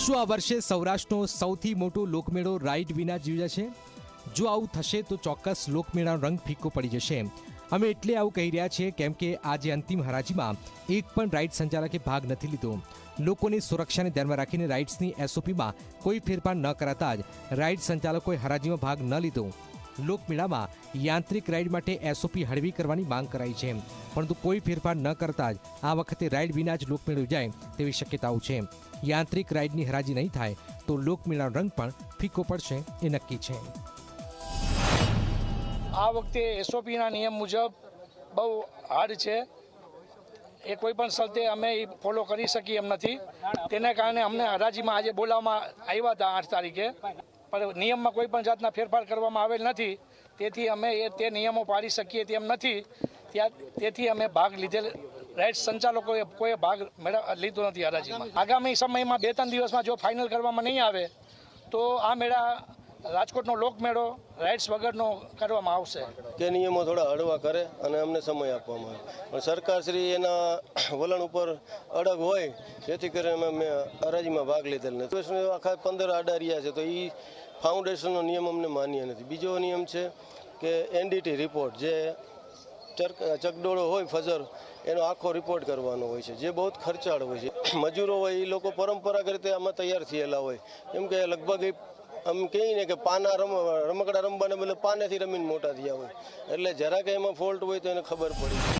શું આ વર્ષે સૌરાષ્ટ્રનો સૌથી મોટો લોકમેળો રાઈડ વિના છે? જો આવું થશે તો ચોક્કસ લોકમેળાનો રંગ ફીકો પડી જશે. અમે એટલે આવું કહી રહ્યા છીએ, કેમ કે આજે અંતિમ હરાજીમાં એક પણ રાઈડ સંચાલકે ભાગ નથી લીધો. લોકોની સુરક્ષાને ધ્યાનમાં રાખીને રાઇડ્સની એસઓપીમાં કોઈ ફેરફાર ન કરાતા જ રાઇડ સંચાલકોએ હરાજીમાં ભાગ ન લીધો. લોકમેળામાં યાંત્રિક રાઇડ માટે એસઓપી હળવી કરવાની માંગ કરાઈ છે. પરંતુ કોઈ ફેરફાર ન કરતા જ આ વખતે રાઇડ વિના જ લોકમેળો જાય તેવી શક્યતાઓ છે. યાંત્રિક રાઇડની હરાજી નહીં થાય તો લોકમેળાનો રંગ પણ ફીકો પડશે એ નક્કી છે. આ વખતે એસઓપીના નિયમ મુજબ બહુ હાર્ડ છે. એ કોઈ પણ સ્થળે અમે એ ફોલો કરી શકીએ એમ નથી. તેને કારણે અમને હરાજીમાં આજે બોલાવવામાં આવ્યા હતા આઠ તારીખે. પણ નિયમમાં કોઈ પણ જાતના ફેરફાર કરવામાં આવેલ નથી. તેથી અમે એ તે નિયમો પાડી શકીએ તેમ નથી. ત્યાં તેથી અમે ભાગ લીધેલ રાઇડ સંચાલકોએ કોઈ ભાગ લીધો નથી હરાજીમાં આગામી સમયમાં બે ત્રણ દિવસમાં જો ફાઇનલ કરવામાં નહીં આવે, તો આ મેળા રાજકોટનો લોકમેળો રાઇડ્સ વગરનો કરવામાં આવશે. તે નિયમો થોડા હળવા કરે અને અમને સમય આપવામાં આવે. પણ સરકારશ્રી એના વલણ ઉપર અડગ હોય, જેથી કરીને અમે હરાજીમાં ભાગ લીધેલ નથી. આખા પંદર અડારિયા છે, તો એ ફાઉન્ડેશનનો નિયમ અમને માન્ય નથી. બીજો નિયમ છે કે એનડીટી રિપોર્ટ જે ચકડોળો હોય, ફજર, એનો આખો રિપોર્ટ કરવાનો હોય છે. જે બહુ ખર્ચાળ હોય છે. મજૂરો હોય એ લોકો પરંપરાગત રીતે આમાં તૈયાર થયેલા હોય. કેમ કે લગભગ આમ કહીએ ને કે પાના રમ, રમકડા રમવાને બદલે પાનેથી રમીને મોટા થયા હોય. એટલે જરાક એમાં ફોલ્ટ હોય તો એને ખબર પડી.